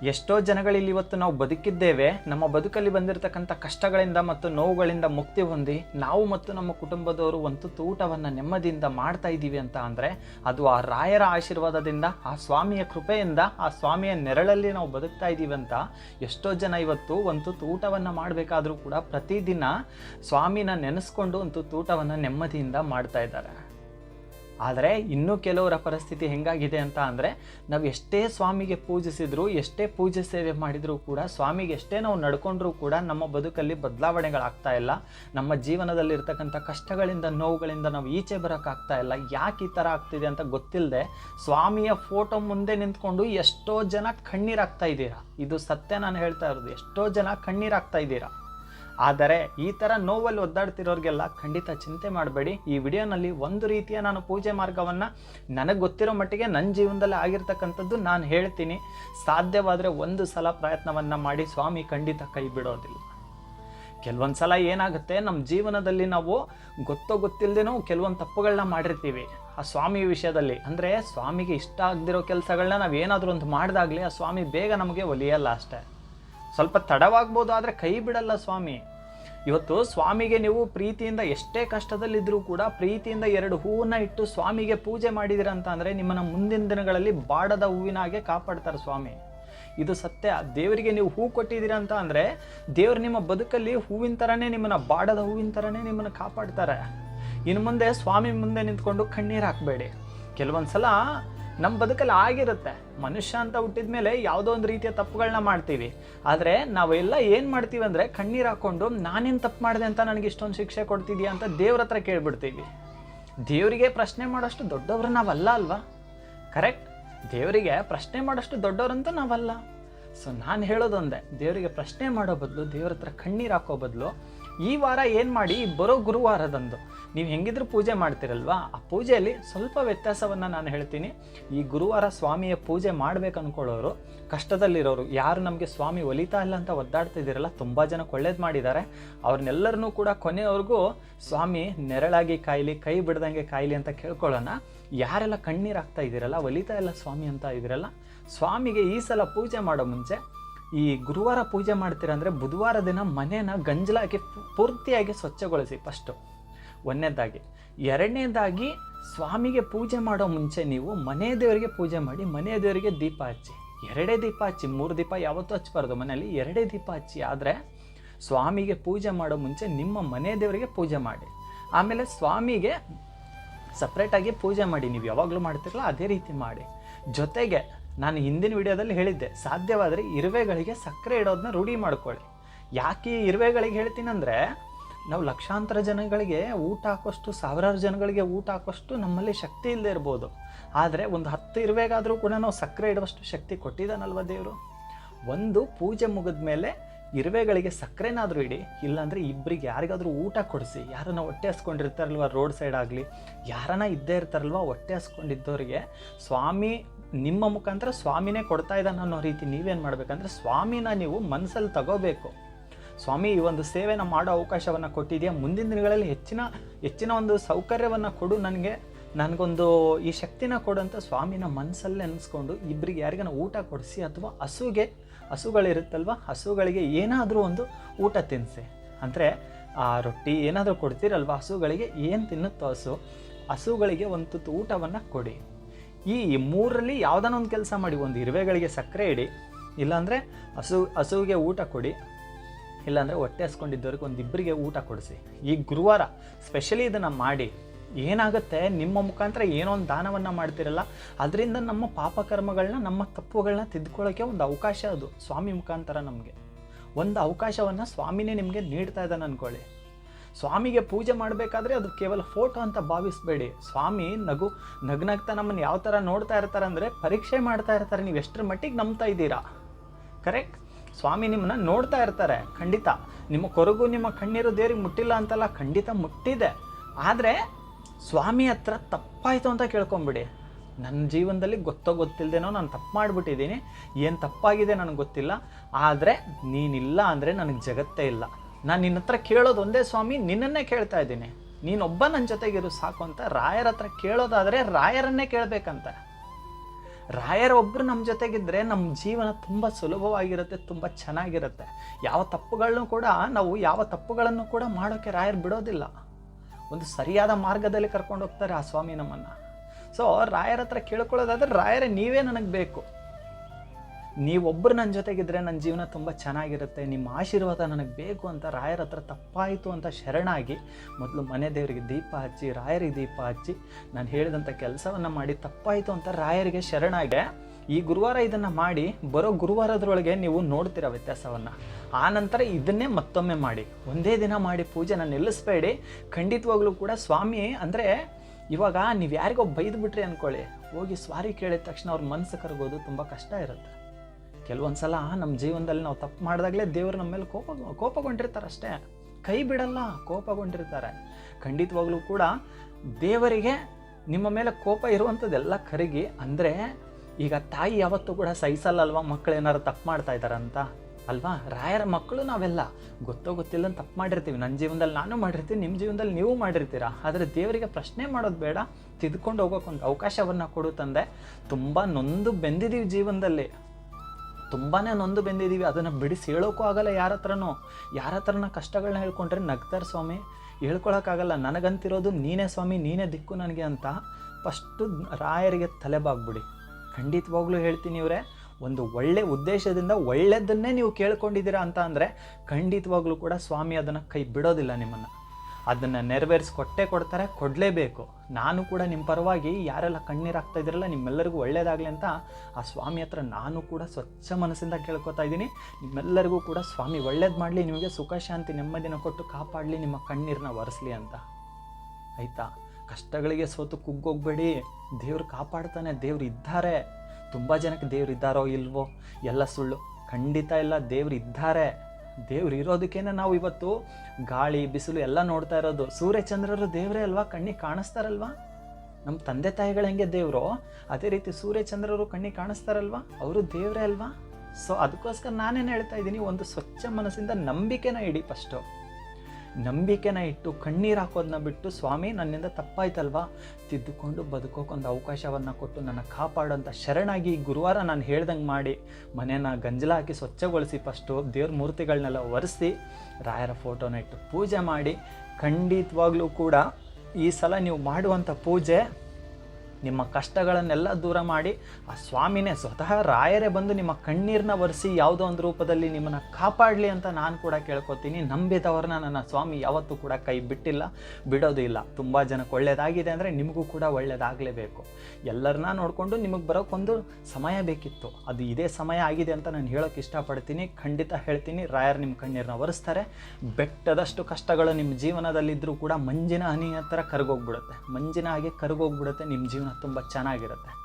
ಎಷ್ಟೋ ಜನಗಳಲ್ಲಿ ಇವತ್ತು ನಾವು ಬದುಕಿದ್ದೇವೆ, ನಮ್ಮ ಬದುಕಲ್ಲಿ ಬಂದಿರತಕ್ಕಂಥ ಕಷ್ಟಗಳಿಂದ ಮತ್ತು ನೋವುಗಳಿಂದ ಮುಕ್ತಿ ಹೊಂದಿ ನಾವು ಮತ್ತು ನಮ್ಮ ಕುಟುಂಬದವರು ಒಂದು ತೂಟವನ್ನು ನೆಮ್ಮದಿಯಿಂದ ಮಾಡ್ತಾ ಇದ್ದೀವಿ ಅಂತ ಅಂದರೆ ಅದು ಆ ರಾಯರ ಆಶೀರ್ವಾದದಿಂದ, ಆ ಸ್ವಾಮಿಯ ಕೃಪೆಯಿಂದ, ಆ ಸ್ವಾಮಿಯ ನೆರಳಲ್ಲಿ ನಾವು ಬದುಕ್ತಾ ಇದ್ದೀವಿ ಅಂತ ಎಷ್ಟೋ ಜನ ಇವತ್ತು ಒಂದು ತೂಟವನ್ನು ಮಾಡಬೇಕಾದ್ರೂ ಕೂಡ ಪ್ರತಿದಿನ ಸ್ವಾಮಿನ ನೆನೆಸ್ಕೊಂಡು ಒಂದು ತೂಟವನ್ನು ನೆಮ್ಮದಿಯಿಂದ ಮಾಡ್ತಾ ಇದ್ದಾರೆ. ಆದರೆ ಇನ್ನೂ ಕೆಲವರ ಪರಿಸ್ಥಿತಿ ಹೆಂಗಾಗಿದೆ ಅಂತ ಅಂದರೆ ನಾವು ಎಷ್ಟೇ ಸ್ವಾಮಿಗೆ ಪೂಜಿಸಿದ್ರು, ಎಷ್ಟೇ ಪೂಜೆ ಸೇವೆ ಮಾಡಿದರೂ ಕೂಡ, ಸ್ವಾಮಿಗೆ ಎಷ್ಟೇ ನಾವು ನಡ್ಕೊಂಡ್ರೂ ಕೂಡ ನಮ್ಮ ಬದುಕಲ್ಲಿ ಬದಲಾವಣೆಗಳಾಗ್ತಾ ಇಲ್ಲ. ನಮ್ಮ ಜೀವನದಲ್ಲಿರ್ತಕ್ಕಂಥ ಕಷ್ಟಗಳಿಂದ, ನೋವುಗಳಿಂದ ನಾವು ಈಚೆ ಬರೋಕ್ಕಾಗ್ತಾ ಇಲ್ಲ. ಯಾಕೆ ಈ ಥರ ಆಗ್ತಿದೆ ಅಂತ ಗೊತ್ತಿಲ್ಲದೆ ಸ್ವಾಮಿಯ ಫೋಟೋ ಮುಂದೆ ನಿಂತ್ಕೊಂಡು ಎಷ್ಟೋ ಜನ ಕಣ್ಣೀರಾಗ್ತಾ ಇದ್ದೀರಾ. ಇದು ಸತ್ಯ ನಾನು ಹೇಳ್ತಾ ಇರೋದು. ಎಷ್ಟೋ ಜನ ಕಣ್ಣೀರಾಗ್ತಾ ಇದ್ದೀರಾ. ಆದರೆ ಈ ಥರ ನೋವಲ್ಲಿ ಒದ್ದಾಡ್ತಿರೋರಿಗೆಲ್ಲ ಖಂಡಿತ ಚಿಂತೆ ಮಾಡಬೇಡಿ. ಈ ವಿಡಿಯೋನಲ್ಲಿ ಒಂದು ರೀತಿಯ ನಾನು ಪೂಜೆ ಮಾರ್ಗವನ್ನು ನನಗೆ ಗೊತ್ತಿರೋ ಮಟ್ಟಿಗೆ ನನ್ನ ಜೀವನದಲ್ಲಿ ಆಗಿರ್ತಕ್ಕಂಥದ್ದು ನಾನು ಹೇಳ್ತೀನಿ. ಸಾಧ್ಯವಾದರೆ ಒಂದು ಸಲ ಪ್ರಯತ್ನವನ್ನು ಮಾಡಿ ಸ್ವಾಮಿ ಖಂಡಿತ ಕೈ ಬಿಡೋದಿಲ್ಲ. ಕೆಲವೊಂದು ಸಲ ಏನಾಗುತ್ತೆ ನಮ್ಮ ಜೀವನದಲ್ಲಿ ನಾವು ಗೊತ್ತೋ ಗೊತ್ತಿಲ್ಲದೇನೋ ಕೆಲವೊಂದು ತಪ್ಪುಗಳನ್ನ ಮಾಡಿರ್ತೀವಿ. ಆ ಸ್ವಾಮಿ ವಿಷಯದಲ್ಲಿ, ಅಂದರೆ ಸ್ವಾಮಿಗೆ ಇಷ್ಟ ಆಗದಿರೋ ಕೆಲಸಗಳನ್ನ ನಾವು ಏನಾದರೂ ಒಂದು ಮಾಡಿದಾಗಲಿ, ಆ ಸ್ವಾಮಿ ಬೇಗ ನಮಗೆ ಒಲಿಯಲ್ಲ ಅಷ್ಟೇ. ಸ್ವಲ್ಪ ತಡವಾಗ್ಬೋದು, ಆದರೆ ಕೈ ಬಿಡಲ್ಲ ಸ್ವಾಮಿ. ಇವತ್ತು ಸ್ವಾಮಿಗೆ ನೀವು ಪ್ರೀತಿಯಿಂದ ಎಷ್ಟೇ ಕಷ್ಟದಲ್ಲಿದ್ದರೂ ಕೂಡ ಪ್ರೀತಿಯಿಂದ ಎರಡು ಹೂವನ್ನ ಇಟ್ಟು ಸ್ವಾಮಿಗೆ ಪೂಜೆ ಮಾಡಿದಿರ ಅಂತ ಅಂದರೆ ನಿಮ್ಮನ್ನು ಮುಂದಿನ ದಿನಗಳಲ್ಲಿ ಬಾಡದ ಹೂವಿನ ಹಾಗೆ ಕಾಪಾಡ್ತಾರೆ ಸ್ವಾಮಿ. ಇದು ಸತ್ಯ. ದೇವರಿಗೆ ನೀವು ಹೂ ಕೊಟ್ಟಿದ್ದೀರ ಅಂತ ಅಂದರೆ ದೇವರು ನಿಮ್ಮ ಬದುಕಲ್ಲಿ ಹೂವಿನ ಥರನೇ ನಿಮ್ಮನ್ನು ಬಾಡದ ಹೂವಿನ ಥರನೇ ನಿಮ್ಮನ್ನು ಕಾಪಾಡ್ತಾರೆ. ಇನ್ನು ಮುಂದೆ ಸ್ವಾಮಿ ಮುಂದೆ ನಿಂತ್ಕೊಂಡು ಕಣ್ಣೀರು ಹಾಕಬೇಡಿ. ಕೆಲವೊಂದು ಸಲ ನಮ್ಮ ಬದುಕಲ್ಲಿ ಆಗಿರುತ್ತೆ. ಮನುಷ್ಯ ಅಂತ ಹುಟ್ಟಿದ ಮೇಲೆ ಯಾವುದೋ ಒಂದು ರೀತಿಯ ತಪ್ಪುಗಳನ್ನ ಮಾಡ್ತೀವಿ. ಆದರೆ ನಾವೆಲ್ಲ ಏನು ಮಾಡ್ತೀವಿ ಅಂದರೆ ಕಣ್ಣೀರು ಹಾಕ್ಕೊಂಡು ನಾನೇನು ತಪ್ಪು ಮಾಡಿದೆ ಅಂತ ನನಗೆ ಇಷ್ಟೊಂದು ಶಿಕ್ಷೆ ಕೊಡ್ತಿದ್ಯಾ ಅಂತ ದೇವ್ರ ಹತ್ರ ಕೇಳಿಬಿಡ್ತೀವಿ. ದೇವರಿಗೆ ಪ್ರಶ್ನೆ ಮಾಡೋಷ್ಟು ದೊಡ್ಡವರು ನಾವಲ್ಲ ಅಲ್ವಾ? ಕರೆಕ್ಟ್ ದೇವರಿಗೆ ಪ್ರಶ್ನೆ ಮಾಡೋಷ್ಟು ದೊಡ್ಡವರಂತೂ ನಾವಲ್ಲ. ಸೊ ನಾನು ಹೇಳೋದೊಂದೇ, ದೇವರಿಗೆ ಪ್ರಶ್ನೆ ಮಾಡೋ ಬದಲು ದೇವ್ರ ಹತ್ರ ಕಣ್ಣೀರು ಹಾಕೋ ಬದಲು ಈ ವಾರ ಏನು ಮಾಡಿ ಬರೋ ಗುರುವಾರದಂದು ನೀವು ಹೆಂಗಿದ್ರು ಪೂಜೆ ಮಾಡ್ತಿರಲ್ವಾ? ಆ ಪೂಜೆಯಲ್ಲಿ ಸ್ವಲ್ಪ ವ್ಯತ್ಯಾಸವನ್ನು ನಾನು ಹೇಳ್ತೀನಿ. ಈ ಗುರುವಾರ ಸ್ವಾಮಿಯ ಪೂಜೆ ಮಾಡ್ಬೇಕು ಅನ್ಕೊಳ್ಳೋರು, ಕಷ್ಟದಲ್ಲಿರೋರು, ಯಾರು ನಮಗೆ ಸ್ವಾಮಿ ಒಲಿತಾ ಇಲ್ಲ ಅಂತ ಒದ್ದಾಡ್ತಿದ್ದೀರಲ್ಲ, ತುಂಬ ಜನಕ್ಕೆ ಒಳ್ಳೇದು ಮಾಡಿದ್ದಾರೆ. ಅವ್ರನ್ನೆಲ್ಲರನ್ನೂ ಕೂಡ ಕೊನೆಯವರೆಗೂ ಸ್ವಾಮಿ ನೆರಳಾಗಿ ಕಾಯ್ಲಿ, ಕೈ ಬಿಡ್ದಂಗೆ ಕಾಯಿಲಿ ಅಂತ ಕೇಳ್ಕೊಳ್ಳೋಣ. ಯಾರೆಲ್ಲ ಕಣ್ಣೀರಾಗ್ತಾ ಇದ್ದೀರಲ್ಲ, ಒಲಿತಾ ಇಲ್ಲ ಸ್ವಾಮಿ ಅಂತ ಇದ್ದೀರಲ್ಲ, ಸ್ವಾಮಿಗೆ ಈ ಸಲ ಪೂಜೆ ಮಾಡೋ ಮುಂಚೆ ಈ ಗುರುವಾರ ಪೂಜೆ ಮಾಡ್ತೀರಂದ್ರೆ ಬುಧವಾರ ದಿನ ಮನೇನ ಗಂಜಲಾಗಿ ಪೂರ್ತಿಯಾಗಿ ಸ್ವಚ್ಛಗೊಳಿಸಿ ಫಸ್ಟು ಒಂದನೇದಾಗಿ. ಎರಡನೇದಾಗಿ, ಸ್ವಾಮಿಗೆ ಪೂಜೆ ಮಾಡೋ ಮುಂಚೆ ನೀವು ಮನೆ ದೇವರಿಗೆ ಪೂಜೆ ಮಾಡಿ, ಮನೆ ದೇವರಿಗೆ ದೀಪ ಹಚ್ಚಿ. ಎರಡೇ ದೀಪ ಹಚ್ಚಿ, ಮೂರು ದೀಪ ಯಾವತ್ತೂ ಹಚ್ಚಬಾರ್ದು ಮನೆಯಲ್ಲಿ, ಎರಡೇ ದೀಪ ಹಚ್ಚಿ ಆದರೆ ಸ್ವಾಮಿಗೆ ಪೂಜೆ ಮಾಡೋ ಮುಂಚೆ ನಿಮ್ಮ ಮನೆ ದೇವರಿಗೆ ಪೂಜೆ ಮಾಡಿ. ಆಮೇಲೆ ಸ್ವಾಮಿಗೆ ಸಪ್ರೇಟಾಗಿ ಪೂಜೆ ಮಾಡಿ, ನೀವು ಯಾವಾಗಲೂ ಮಾಡ್ತಿರಲ್ಲ ಅದೇ ರೀತಿ ಮಾಡಿ. ಜೊತೆಗೆ ನಾನು ಹಿಂದಿನ ವಿಡಿಯೋದಲ್ಲಿ ಹೇಳಿದ್ದೆ, ಸಾಧ್ಯವಾದರೆ ಇರುವೆಗಳಿಗೆ ಸಕ್ಕರೆ ಇಡೋದನ್ನ ರೂಢಿ ಮಾಡ್ಕೊಳ್ಳಿ. ಯಾಕೆ ಇರುವೆಗಳಿಗೆ ಹೇಳ್ತೀನಂದರೆ ನಾವು ಲಕ್ಷಾಂತರ ಜನಗಳಿಗೆ ಊಟ ಹಾಕೋಷ್ಟು ಸಾವಿರಾರು ಜನಗಳಿಗೆ ಊಟ ಹಾಕೋಷ್ಟು ನಮ್ಮಲ್ಲಿ ಶಕ್ತಿ ಇಲ್ಲದೆ ಇರ್ಬೋದು. ಆದರೆ ಒಂದು ಹತ್ತು ಇರುವೆಗಾದರೂ ಕೂಡ ನಾವು ಸಕ್ಕರೆ ಇಡುವಷ್ಟು ಶಕ್ತಿ ಕೊಟ್ಟಿದ್ದಾನಲ್ವ ದೇವರು? ಒಂದು ಪೂಜೆ ಮುಗಿದ ಮೇಲೆ ಇರುವೆಗಳಿಗೆ ಸಕ್ಕರೆನಾದರೂ ಇಡಿ, ಇಲ್ಲಾಂದರೆ ಇಬ್ಬರಿಗೆ ಯಾರಿಗಾದರೂ ಊಟ ಕೊಡಿಸಿ, ಯಾರನ್ನ ಹೊಟ್ಟೆ ಹಸ್ಕೊಂಡಿರ್ತಾರಲ್ವ ರೋಡ್ ಸೈಡ್ ಆಗಲಿ, ಯಾರನ್ನ ಇದ್ದೇ ಇರ್ತಾರಲ್ವ ಹೊಟ್ಟೆ ಹಸ್ಕೊಂಡಿದ್ದವರಿಗೆ, ಸ್ವಾಮಿ ನಿಮ್ಮ ಮುಖಾಂತರ ಸ್ವಾಮಿನೇ ಕೊಡ್ತಾ ಇದ್ದಾನೆ ಅನ್ನೋ ರೀತಿ ನೀವೇನು ಮಾಡಬೇಕಂದ್ರೆ, ಸ್ವಾಮಿನ ನೀವು ಮನಸ್ಸಲ್ಲಿ ತಗೋಬೇಕು. ಸ್ವಾಮಿ, ಈ ಒಂದು ಸೇವೆನ ಮಾಡೋ ಅವಕಾಶವನ್ನು ಕೊಟ್ಟಿದೆಯಾ? ಮುಂದಿನ ದಿನಗಳಲ್ಲಿ ಹೆಚ್ಚಿನ ಹೆಚ್ಚಿನ ಒಂದು ಸೌಕರ್ಯವನ್ನು ಕೊಡು ನನಗೆ. ನನಗೊಂದು ಈ ಶಕ್ತಿನ ಕೊಡು ಅಂತ ಸ್ವಾಮಿನ ಮನಸ್ಸಲ್ಲೇ ಅನಿಸ್ಕೊಂಡು ಇಬ್ಬರಿಗೆ ಯಾರಿಗಾನ ಊಟ ಕೊಡಿಸಿ ಅಥವಾ ಹಸುಗೆ, ಹಸುಗಳಿರುತ್ತಲ್ವ? ಹಸುಗಳಿಗೆ ಏನಾದರೂ ಒಂದು ಊಟ ತಿನ್ನಿಸಿ ಅಂದರೆ, ಆ ರೊಟ್ಟಿ ಏನಾದರೂ ಕೊಡ್ತೀರಲ್ವ? ಹಸುಗಳಿಗೆ ಏನು ತಿನ್ನುತ್ತೋ ಹಸು, ಹಸುಗಳಿಗೆ ಒಂದು ತುತ್ತು ಊಟವನ್ನು ಕೊಡಿ. ಈ ಮೂರರಲ್ಲಿ ಯಾವುದಾನ ಒಂದು ಕೆಲಸ ಮಾಡಿ, ಒಂದು ಇರುವೆಗಳಿಗೆ ಸಕ್ಕರೆ ಇಡಿ, ಇಲ್ಲಾಂದರೆ ಹಸು ಹಸುವಿಗೆ ಊಟ ಕೊಡಿ. ಇಲ್ಲಾಂದರೆ ಹೊಟ್ಟೆ ಹಸ್ಕೊಂಡಿದ್ದವ್ರಿಗೆ ಒಂದು ಇಬ್ಬರಿಗೆ ಊಟ ಕೊಡಿಸಿ. ಈ ಗುರುವಾರ ಸ್ಪೆಷಲಿ ಇದನ್ನು ಮಾಡಿ ಏನಾಗುತ್ತೆ? ನಿಮ್ಮ ಮುಖಾಂತರ ಏನೋ ಒಂದು ದಾನವನ್ನು ಮಾಡ್ತಿರಲ್ಲ, ಅದರಿಂದ ನಮ್ಮ ಪಾಪಕರ್ಮಗಳನ್ನ ನಮ್ಮ ತಪ್ಪುಗಳನ್ನ ತಿದ್ಕೊಳ್ಳೋಕ್ಕೆ ಒಂದು ಅವಕಾಶ ಅದು, ಸ್ವಾಮಿ ಮುಖಾಂತರ ನಮಗೆ. ಒಂದು ಅವಕಾಶವನ್ನು ಸ್ವಾಮಿನೇ ನಿಮಗೆ ನೀಡ್ತಾ ಇದ್ದಾನೆ ಅಂದ್ಕೊಳ್ಳಿ ಸ್ವಾಮಿಗೆ ಪೂಜೆ ಮಾಡಬೇಕಾದ್ರೆ ಅದು ಕೇವಲ ಫೋಟೋ ಅಂತ ಭಾವಿಸಬೇಡಿ. ಸ್ವಾಮಿ ನಗು, ನಗ್ನಗ್ತಾ ನಮ್ಮನ್ನು ಯಾವ ಥರ ನೋಡ್ತಾ ಇರ್ತಾರೆ ಅಂದರೆ ಪರೀಕ್ಷೆ ಮಾಡ್ತಾ ಇರ್ತಾರೆ, ನೀವು ಎಷ್ಟರ ಮಟ್ಟಿಗೆ ನಂಬ್ತಾ ಇದ್ದೀರಾ? ಕರೆಕ್ಟ್ ಸ್ವಾಮಿ ನಿಮ್ಮನ್ನ ನೋಡ್ತಾ ಇರ್ತಾರೆ, ಖಂಡಿತ. ನಿಮ್ಮ ಕೊರಗು, ನಿಮ್ಮ ಕಣ್ಣೀರು ದೇವ್ರಿಗೆ ಮುಟ್ಟಿಲ್ಲ ಅಂತಲ್ಲ, ಖಂಡಿತ ಮುಟ್ಟಿದೆ. ಆದರೆ ಸ್ವಾಮಿ ಹತ್ರ ತಪ್ಪಾಯಿತು ಅಂತ ಕೇಳ್ಕೊಂಬಿಡಿ. ನನ್ನ ಜೀವನದಲ್ಲಿ ಗೊತ್ತೋ ಗೊತ್ತಿಲ್ಲದೇನೋ ನಾನು ತಪ್ಪು ಮಾಡಿಬಿಟ್ಟಿದ್ದೀನಿ. ಏನು ತಪ್ಪಾಗಿದೆ ನನಗೆ ಗೊತ್ತಿಲ್ಲ. ಆದರೆ ನೀನಿಲ್ಲ ಅಂದರೆ ನನಗೆ ಜಗತ್ತೇ ಇಲ್ಲ. ನಾನು ನಿನ್ನ ಹತ್ರ ಕೇಳೋದು ಒಂದೇ ಸ್ವಾಮಿ, ನಿನ್ನನ್ನೇ ಕೇಳ್ತಾ ಇದ್ದೀನಿ. ನೀನೊಬ್ಬ ನನ್ನ ಜೊತೆಗಿರು ಸಾಕು ಅಂತ ರಾಯರ ಹತ್ರ ಕೇಳೋದಾದರೆ ರಾಯರನ್ನೇ ಕೇಳಬೇಕಂತ. ರಾಯರ ಒಬ್ಬರು ನಮ್ಮ ಜೊತೆಗಿದ್ದರೆ ನಮ್ಮ ಜೀವನ ತುಂಬ ಸುಲಭವಾಗಿರುತ್ತೆ, ತುಂಬ ಚೆನ್ನಾಗಿರುತ್ತೆ. ಯಾವ ತಪ್ಪುಗಳನ್ನು ಕೂಡ ನಾವು ಯಾವ ತಪ್ಪುಗಳನ್ನು ಕೂಡ ಮಾಡೋಕ್ಕೆ ರಾಯರು ಬಿಡೋದಿಲ್ಲ. ಒಂದು ಸರಿಯಾದ ಮಾರ್ಗದಲ್ಲಿ ಕರ್ಕೊಂಡು ಹೋಗ್ತಾರೆ ಆ ಸ್ವಾಮಿ ನಮ್ಮನ್ನು. ಸೊ ರಾಯರ ಹತ್ರ ಕೇಳ್ಕೊಳ್ಳೋದಾದ್ರೆ ರಾಯರೇ ನೀವೇ ನನಗೆ ಬೇಕು. ನೀವೊಬ್ಬರು ನನ್ನ ಜೊತೆಗಿದ್ರೆ ನನ್ನ ಜೀವನ ತುಂಬ ಚೆನ್ನಾಗಿರುತ್ತೆ ನಿಮ್ಮ ಆಶೀರ್ವಾದ ನನಗೆ ಬೇಕು ಅಂತ ರಾಯರ ಹತ್ರ ತಪ್ಪಾಯಿತು ಅಂತ ಶರಣಾಗಿ ಮೊದಲು ಮನೆ ದೇವರಿಗೆ ದೀಪ ಹಚ್ಚಿ, ರಾಯರಿಗೆ ದೀಪ ಹಚ್ಚಿ ನಾನು ಹೇಳಿದಂಥ ಕೆಲಸವನ್ನು ಮಾಡಿ ತಪ್ಪಾಯಿತು ಅಂತ ರಾಯರಿಗೆ ಶರಣಾಗೆ ಈ ಗುರುವಾರ ಇದನ್ನು ಮಾಡಿ ಬರೋ ಗುರುವಾರದ್ರೊಳಗೆ ನೀವು ನೋಡ್ತೀರ ವ್ಯತ್ಯಾಸವನ್ನು. ಆ ನಂತರ ಇದನ್ನೇ ಮತ್ತೊಮ್ಮೆ ಮಾಡಿ. ಒಂದೇ ದಿನ ಮಾಡಿ ಪೂಜೆನ ನಿಲ್ಲಿಸ್ಬೇಡಿ. ಖಂಡಿತವಾಗ್ಲೂ ಕೂಡ ಸ್ವಾಮಿ ಅಂದರೆ ಇವಾಗ ನೀವು ಯಾರಿಗೋ ಬೈದು ಬಿಟ್ರಿ ಅಂದ್ಕೊಳ್ಳಿ ಹೋಗಿ ಸ್ವಾರಿ ಕೇಳಿದ ತಕ್ಷಣ ಅವ್ರ ಮನಸ್ಸು ಕರಗೋದು ತುಂಬ ಕಷ್ಟ ಇರುತ್ತೆ. ಕೆಲವೊಂದು ಸಲ ನಮ್ಮ ಜೀವನದಲ್ಲಿ ನಾವು ತಪ್ಪು ಮಾಡಿದಾಗಲೇ ದೇವರು ನಮ್ಮ ಮೇಲೆ ಕೋಪ ಕೋಪಗೊಂಡಿರ್ತಾರೆ ಅಷ್ಟೇ ಕೈ ಬಿಡಲ್ಲ, ಕೋಪಗೊಂಡಿರ್ತಾರೆ. ಖಂಡಿತವಾಗ್ಲೂ ಕೂಡ ದೇವರಿಗೆ ನಿಮ್ಮ ಮೇಲೆ ಕೋಪ ಇರುವಂಥದ್ದೆಲ್ಲ ಕರಗಿ, ಅಂದರೆ ಈಗ ತಾಯಿ ಯಾವತ್ತೂ ಕೂಡ ಸಹಿಸಲ್ಲ ಅಲ್ವಾ ಮಕ್ಕಳು ಏನಾರು ತಪ್ಪು ಮಾಡ್ತಾ ಇದ್ದಾರಂತ? ಅಲ್ವಾ? ರಾಯರ ಮಕ್ಕಳು ನಾವೆಲ್ಲ. ಗೊತ್ತೋ ಗೊತ್ತಿಲ್ಲ ತಪ್ಪು ಮಾಡಿರ್ತೀವಿ. ನನ್ನ ಜೀವನದಲ್ಲಿ ನಾನು ಮಾಡಿರ್ತೀನಿ, ನಿಮ್ಮ ಜೀವನದಲ್ಲಿ ನೀವು ಮಾಡಿರ್ತೀರಾ? ಆದರೆ ದೇವರಿಗೆ ಪ್ರಶ್ನೆ ಮಾಡೋದು ಬೇಡ. ತಿದ್ಕೊಂಡು ಹೋಗೋಕೆ ಒಂದು ಅವಕಾಶವನ್ನು ಕೊಡು ತಂದೆ. ತುಂಬ ನೊಂದು ಬೆಂದಿದ್ದೀವಿ ಜೀವನದಲ್ಲಿ. ತುಂಬಾ ನೊಂದು ಬೆಂದಿದ್ದೀವಿ ಅದನ್ನು ಬಿಡಿಸಿ ಹೇಳೋಕ್ಕೂ ಆಗಲ್ಲ ಯಾರ ಹತ್ರನೂ ಯಾರ ಹತ್ರನ ಕಷ್ಟಗಳನ್ನ ಹೇಳ್ಕೊಂಡ್ರೆ ನಗ್ತಾರೆ ಸ್ವಾಮಿ. ಹೇಳ್ಕೊಳಕ್ಕಾಗಲ್ಲ. ನನಗಂತಿರೋದು ನೀನೇ ಸ್ವಾಮಿ, ನೀನೇ ದಿಕ್ಕು ನನಗೆ ಅಂತ ಫಸ್ಟು ರಾಯರಿಗೆ ತಲೆಬಾಗ್ಬಿಡಿ. ಖಂಡಿತವಾಗ್ಲೂ ಹೇಳ್ತೀನಿ ಇವರೇ, ಒಂದು ಒಳ್ಳೆ ಉದ್ದೇಶದಿಂದ ಒಳ್ಳೆಯದನ್ನೇ ನೀವು ಕೇಳ್ಕೊಂಡಿದ್ದೀರಾ ಅಂತ ಅಂದರೆ ಖಂಡಿತವಾಗ್ಲೂ ಕೂಡ ಸ್ವಾಮಿ ಅದನ್ನು ಕೈ ಬಿಡೋದಿಲ್ಲ ನಿಮ್ಮನ್ನು. ಅದನ್ನು ನೆರವೇರಿಸಿ ಕೊಟ್ಟೇ ಕೊಡ್ತಾರೆ, ಕೊಡಲೇಬೇಕು. ನಾನು ಕೂಡ ನಿಮ್ಮ ಪರವಾಗಿ ಯಾರೆಲ್ಲ ಕಣ್ಣೀರು ಹಾಕ್ತಾ ಇದ್ದೀರಲ್ಲ ನಿಮ್ಮೆಲ್ಲರಿಗೂ ಒಳ್ಳೇದಾಗಲಿ ಅಂತ ಆ ಸ್ವಾಮಿ ಹತ್ರ ನಾನು ಕೂಡ ಸ್ವಚ್ಛ ಮನಸ್ಸಿಂದ ಕೇಳ್ಕೊತಾ ಇದ್ದೀನಿ. ನಿಮ್ಮೆಲ್ಲರಿಗೂ ಕೂಡ ಸ್ವಾಮಿ ಒಳ್ಳೇದು ಮಾಡಲಿ, ನಿಮಗೆ ಸುಖ, ಶಾಂತಿ, ನೆಮ್ಮದಿನ ಕೊಟ್ಟು ಕಾಪಾಡಲಿ, ನಿಮ್ಮ ಕಣ್ಣೀರನ್ನ ಒರೆಸಲಿ ಅಂತ. ಆಯಿತಾ? ಕಷ್ಟಗಳಿಗೆ ಸೋತು ಕುಗ್ಗೋಗ್ಬೇಡಿ. ದೇವ್ರು ಕಾಪಾಡ್ತಾನೆ, ದೇವ್ರು ಇದ್ದಾರೆ. ತುಂಬ ಜನಕ್ಕೆ ದೇವ್ರು ಇದ್ದಾರೋ ಇಲ್ವೋ? ಎಲ್ಲ ಸುಳ್ಳು. ಖಂಡಿತ ಇಲ್ಲ ದೇವ್ರು ಇದ್ದಾರೆ. ದೇವ್ರು ಇರೋದಕ್ಕೇನೆ ನಾವು ಇವತ್ತು ಗಾಳಿ, ಬಿಸಿಲು ಎಲ್ಲ ನೋಡ್ತಾ ಇರೋದು. ಸೂರ್ಯಚಂದ್ರರು ದೇವರೇ ಅಲ್ವಾ? ಕಣ್ಣಿಗೆ ಕಾಣಿಸ್ತಾರಲ್ವಾ? ನಮ್ಮ ತಂದೆ ತಾಯಿಗಳು ಹೆಂಗೆ ದೇವರು? ಅದೇ ರೀತಿ ಸೂರ್ಯಚಂದ್ರರು ಕಣ್ಣಿಗೆ ಕಾಣಿಸ್ತಾರಲ್ವಾ? ಅವರು ದೇವರೇ ಅಲ್ವಾ? ಸೊ ಅದಕ್ಕೋಸ್ಕರ ನಾನೇನು ಹೇಳ್ತಾ ಇದ್ದೀನಿ, ಒಂದು ಸ್ವಚ್ಛ ಮನಸ್ಸಿಂದ ನಂಬಿಕೆನ ಇಡಿ ಫಸ್ಟು ನಂಬಿಕೆನ ಇಟ್ಟು, ಕಣ್ಣೀರು ಹಾಕೋದನ್ನ ಬಿಟ್ಟು, ಸ್ವಾಮಿ, ನನ್ನಿಂದ ತಪ್ಪಾಯ್ತಲ್ವಾ? ತಿದ್ದುಕೊಂಡು ಬದುಕೋಕೊಂದು ಅವಕಾಶವನ್ನು ಕೊಟ್ಟು ನನ್ನ ಕಾಪಾಡೋಂಥ ಶರಣಾಗಿ ಗುರುವಾರ ನಾನು ಹೇಳ್ದಂಗೆ ಮಾಡಿ ಮನೇನ ಗಂಜಲ ಹಾಕಿ ಸ್ವಚ್ಛಗೊಳಿಸಿ ಫಸ್ಟು ದೇವ್ರ ಮೂರ್ತಿಗಳನ್ನೆಲ್ಲ ಒರೆಸಿ, ರಾಯರ ಫೋಟೋನ ಇಟ್ಟು ಪೂಜೆ ಮಾಡಿ, ಖಂಡಿತವಾಗ್ಲೂ ಕೂಡ ಈ ಸಲ ನೀವು ಮಾಡುವಂಥ ಪೂಜೆ ನಿಮ್ಮ ಕಷ್ಟಗಳನ್ನೆಲ್ಲ ದೂರ ಮಾಡಿ ಆ ಸ್ವಾಮಿನೇ ಸ್ವತಃ ರಾಯರೇ ಬಂದು ನಿಮ್ಮ ಕಣ್ಣೀರನ್ನ ಒರೆಸಿ ಯಾವುದೋ ಒಂದು ರೂಪದಲ್ಲಿ ನಿಮ್ಮನ್ನು ಕಾಪಾಡಲಿ ಅಂತ ನಾನು ಕೂಡ ಕೇಳ್ಕೊತೀನಿ. ನಂಬಿದವ್ರನ್ನ ನನ್ನ ಸ್ವಾಮಿ ಯಾವತ್ತೂ ಕೂಡ ಕೈ ಬಿಟ್ಟಿಲ್ಲ, ಬಿಡೋದು ಇಲ್ಲ. ತುಂಬ ಜನಕ್ಕೆ ಒಳ್ಳೇದಾಗಿದೆ ಅಂದರೆ ನಿಮಗೂ ಕೂಡ ಒಳ್ಳೆಯದಾಗಲೇಬೇಕು ಎಲ್ಲರನ್ನ ನೋಡಿಕೊಂಡು ನಿಮಗೆ ಬರೋಕ್ಕೊಂದು ಸಮಯ ಬೇಕಿತ್ತು. ಅದು ಇದೇ ಸಮಯ ಆಗಿದೆ ಅಂತ ನಾನು ಹೇಳೋಕೆ ಇಷ್ಟಪಡ್ತೀನಿ. ಖಂಡಿತ ಹೇಳ್ತೀನಿ. ರಾಯರ್ ನಿಮ್ಮ ಕಣ್ಣೀರನ್ನ ಒರೆಸ್ತಾರೆ. ಬೆಟ್ಟದಷ್ಟು ಕಷ್ಟಗಳು ನಿಮ್ಮ ಜೀವನದಲ್ಲಿದ್ದರೂ ಕೂಡ ಮಂಜಿನ ಹನಿ ಹತ್ರ ಕರ್ಗೋಗ್ಬಿಡುತ್ತೆ. ಮಂಜಿನ ಹಾಗೆ ಕರ್ಗೋಗ್ಬಿಡುತ್ತೆ ನಿಮ್ಮ ಜೀವನ ತುಂಬ ಚೆನ್ನಾಗಿರುತ್ತೆ.